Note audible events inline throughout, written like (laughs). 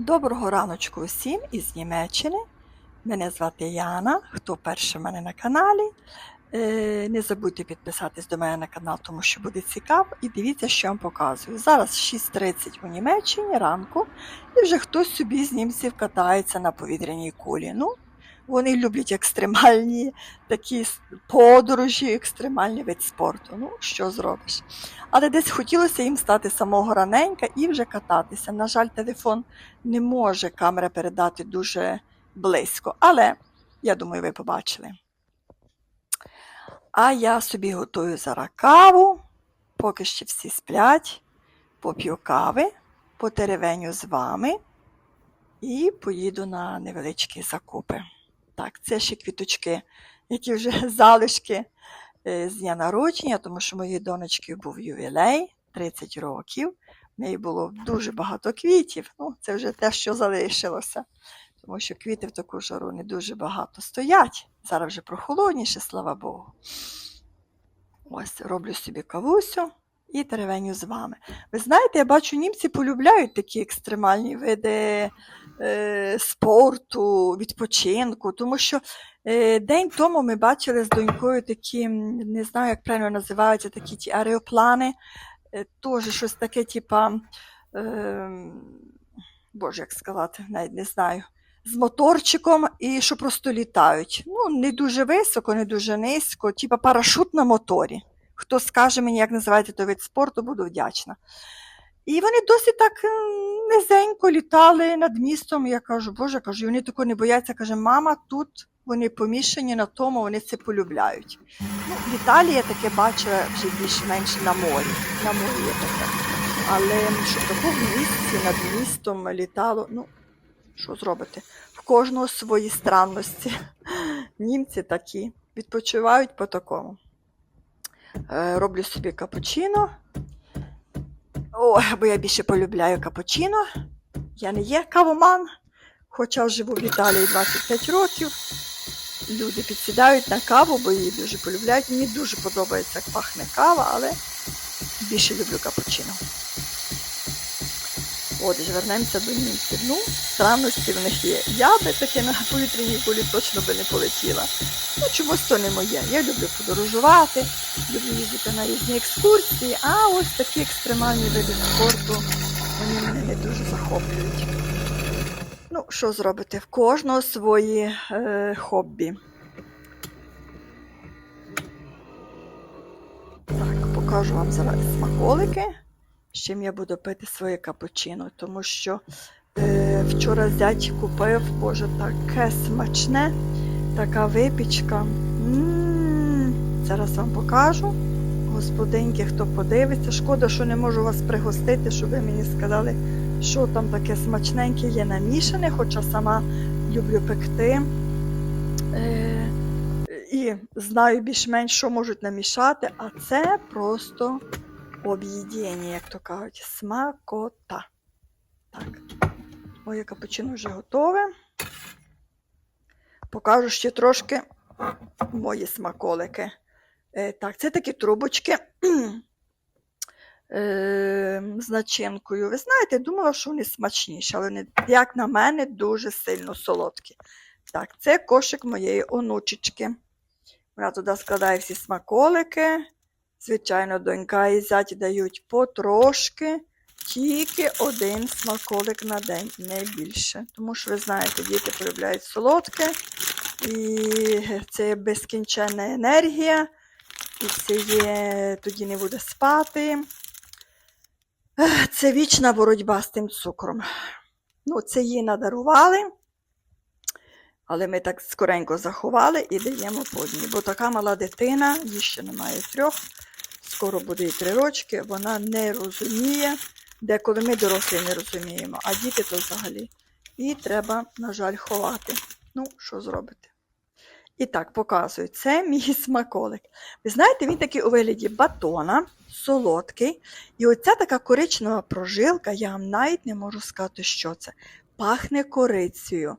Доброго раночку усім із Німеччини. Мене звати Яна. Хто перший в мене на каналі. Е, Не забудьте підписатись до мене на канал, тому що буде цікаво. І дивіться, що я вам показую. Зараз 6.30 у Німеччині ранку, і вже хтось собі з німців катається на повітряній кулі. Ну, вони люблять екстремальні такі подорожі, екстремальний вид спорту. Ну, що зробиш? Але десь хотілося їм стати самого раненька і вже кататися. На жаль, телефон не може камера передати дуже близько, але я думаю, ви побачили. А я собі готую зараз каву, поки ще всі сплять, поп'ю кави, потеревеню з вами і поїду на невеличкі закупи. Так, це ще квіточки, які вже (laughs) залишки е, з дня народження, тому що моїй донечки був ювілей 30 років. В неї було дуже багато квітів. Ну, це вже те, що залишилося. Тому що квіти в таку жару не дуже багато стоять. Зараз вже прохолодніше, слава Богу. Ось роблю собі кавусю і теревеню з вами. Ви знаєте, я бачу, німці полюбляють такі екстремальні види е, спорту, відпочинку, тому що е, день тому ми бачили з донькою такі, не знаю, як правильно називаються, такі ті аероплани, е, теж щось таке, типа, е, боже, як сказати, навіть не знаю. З моторчиком і що просто літають. Ну, не дуже високо, не дуже низько, типа парашут на моторі. Хто скаже мені, як називається той вид спорту, буду вдячна. І вони досить так низенько літали над містом. Я кажу, Боже, кажу, і вони такого не бояться. Каже, мама, тут вони помішані на тому, вони це полюбляють. Ну, в Італії я таке бачила вже більш-менш на морі. На морі є таке. Але щоб такого місці над містом літало, ну, що зробити? В кожного свої странності. Німці такі відпочивають по такому. Е, Роблю собі капучино. О, бо я більше полюбляю капучино. Я не є кавоман, хоча живу в Італії 25 років. Люди підсідають на каву, бо її дуже полюбляють. Мені дуже подобається, як пахне кава, але більше люблю капучино. Отже, вернемося до німців. Ну, странності в них є. Я би таки на повітряній кулі точно би не полетіла. Ну, чомусь то не моє. Я люблю подорожувати, люблю їздити на різні екскурсії, а ось такі екстремальні види спорту вони мене не дуже захоплюють. Ну, що зробити? В кожного свої е, хобі. Так, покажу вам зараз смаколики, з чим я буду пити своє капучино, тому що е, вчора зять купив, боже, таке смачне, така випічка. М, Зараз вам покажу. Господинки, хто подивиться, шкода, що не можу вас пригостити, щоб ви мені сказали, що там таке смачненьке є намішане, хоча сама люблю пекти. Е, і знаю більш-менш, що можуть намішати, а це просто об'їдіння, як то кажуть, смакота. Так, моє капучино вже готове. Покажу ще трошки мої смаколики. Е, так, це такі трубочки е, з начинкою. Ви знаєте, думала, що вони смачніші, але вони, як на мене, дуже сильно солодкі. Так, це кошик моєї онучечки. Вона туди складає всі смаколики. Звичайно, донька і зять дають потрошки, тільки один смаколик на день, не більше. Тому що ви знаєте, діти полюбляють солодке, і це є безкінченна енергія, і це є, тоді не буде спати. Це вічна боротьба з тим цукром. Ну, це їй надарували. Але ми так скоренько заховали і даємо по одній. Бо така мала дитина, їй ще немає трьох, скоро буде і три рочки, вона не розуміє, деколи ми дорослі не розуміємо, а діти то взагалі. І треба, на жаль, ховати. Ну, що зробити? І так, показую, це мій (laughs) смаколик. Ви знаєте, він такий у вигляді батона, солодкий. І оця така коричнева прожилка, я вам навіть не можу сказати, що це. Пахне корицею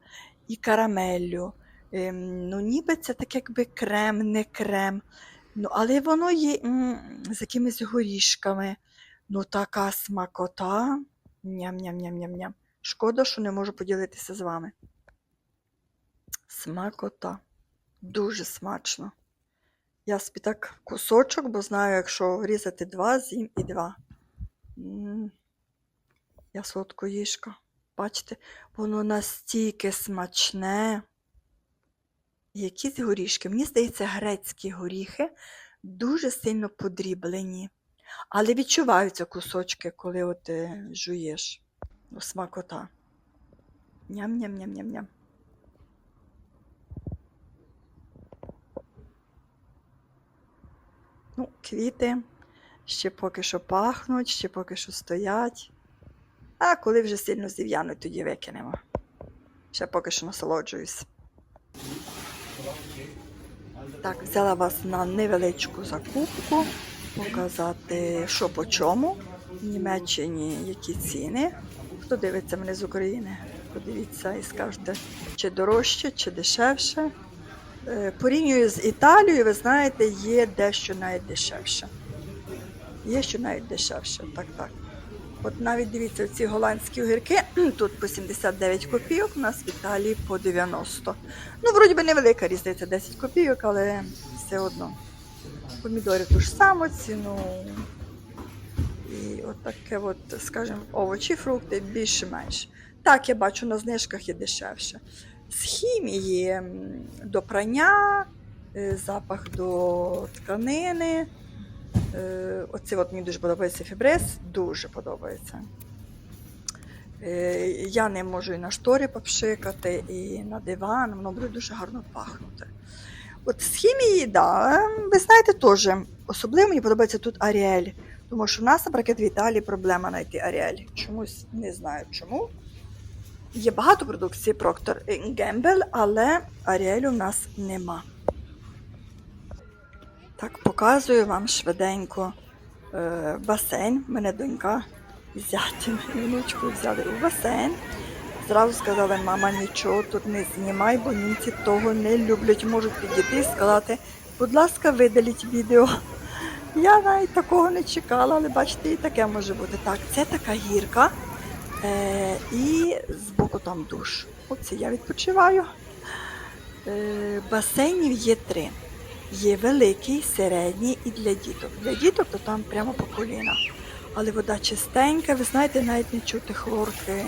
і карамеллю. Ем, ну, ніби це так якби крем, не крем. Ну, але воно є м, з якимись горішками. Ну, така смакота. Ням-ням-ням-ням-ням. Шкода, що не можу поділитися з вами. Смакота. Дуже смачно. Я собі кусочок, бо знаю, якщо різати два, з'їм і два. М, Я солодкоїжка. Бачите, воно настільки смачне. Якісь горішки. Мені здається, грецькі горіхи дуже сильно подріблені. Але відчуваються кусочки, коли от е, жуєш. Ну, смакота. Ням-ням-ням-ням-ням. Ну, квіти ще поки що пахнуть, ще поки що стоять. А коли вже сильно зів'януть, тоді викинемо. Ще поки що насолоджуюсь. Так, взяла вас на невеличку закупку, показати, що по чому. В Німеччині які ціни. Хто дивиться мене з України, подивіться і скажете, чи дорожче, чи дешевше. Е, Порівнюю з Італією, ви знаєте, є дещо навіть дешевше. Є що навіть дешевше, так, так. От навіть дивіться, ці голландські огірки (clears throat) тут по 79 копійок, у нас в Італії по 90. Ну, вроді би невелика різниця, 10 копійок, але все одно. Помідори ту ж саму ціну. І от таке, от, скажімо, овочі, фрукти більше-менш. Так, я бачу, на знижках є дешевше. З хімії до прання, е, запах до тканини. Е, Оце от мені дуже подобається фібрес, дуже подобається. Е, Я не можу і на шторі попшикати, і на диван, воно буде дуже гарно пахнути. От з хімії, да, ви знаєте, теж особливо мені подобається тут Аріель. Тому що в нас, наприклад, в Італії проблема знайти Аріель. Чомусь не знаю чому. Є багато продукції Procter Gamble, але Аріелю в нас нема. Так, показую вам швиденько е, басейн. Мене донька зятем і внучкою взяли у басейн. Зразу сказали, мама, нічого тут не знімай, бо німці того не люблять. Можуть підійти і сказати, будь ласка, видаліть відео. Я навіть такого не чекала, але бачите, і таке може бути. Так, це така гірка. Е, і збоку там душ. Оце я відпочиваю. Е, басейнів є три. Є великий, середній і для діток. Для діток то там прямо по коліна. Але вода чистенька, ви знаєте, навіть не чути хлорки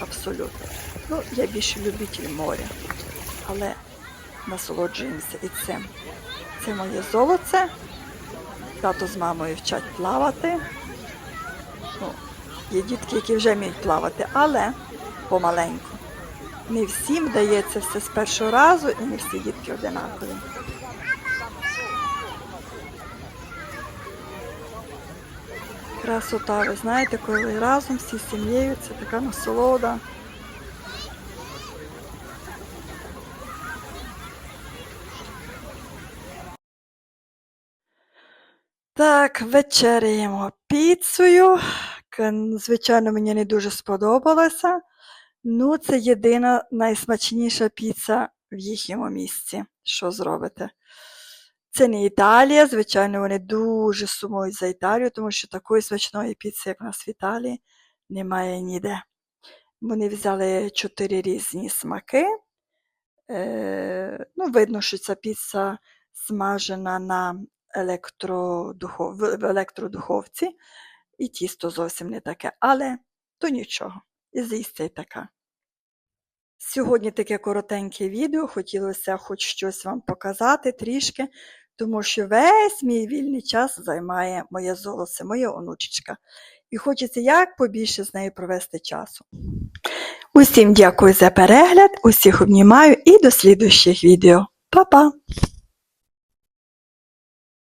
абсолютно. Ну, я більше любитель моря, але насолоджуємося і цим. Це моє золоце. Тато з мамою вчать плавати. Ну, є дітки, які вже вміють плавати, але помаленьку. Не всім вдається все з першого разу і не всі дітки одинакові. Красота, ви знаєте, коли разом всі з сім'єю, це така насолода. Так, вечеряємо піцею. Звичайно, мені не дуже сподобалося. Ну, це єдина найсмачніша піца в їхньому місці. Що зробите? Це не Італія, звичайно, вони дуже сумують за Італію, тому що такої смачної піци, як у нас в Італії, немає ніде. Вони взяли чотири різні смаки. Е, ну, видно, що ця піца смажена на електродухов... в електродуховці, і тісто зовсім не таке, але то нічого. І з'їсться й така. Сьогодні таке коротеньке відео, хотілося хоч щось вам показати трішки, тому що весь мій вільний час займає моє золоце, моя онучечка. І хочеться як побільше з нею провести часу. Усім дякую за перегляд, усіх обнімаю і до слідуючих відео. Па-па!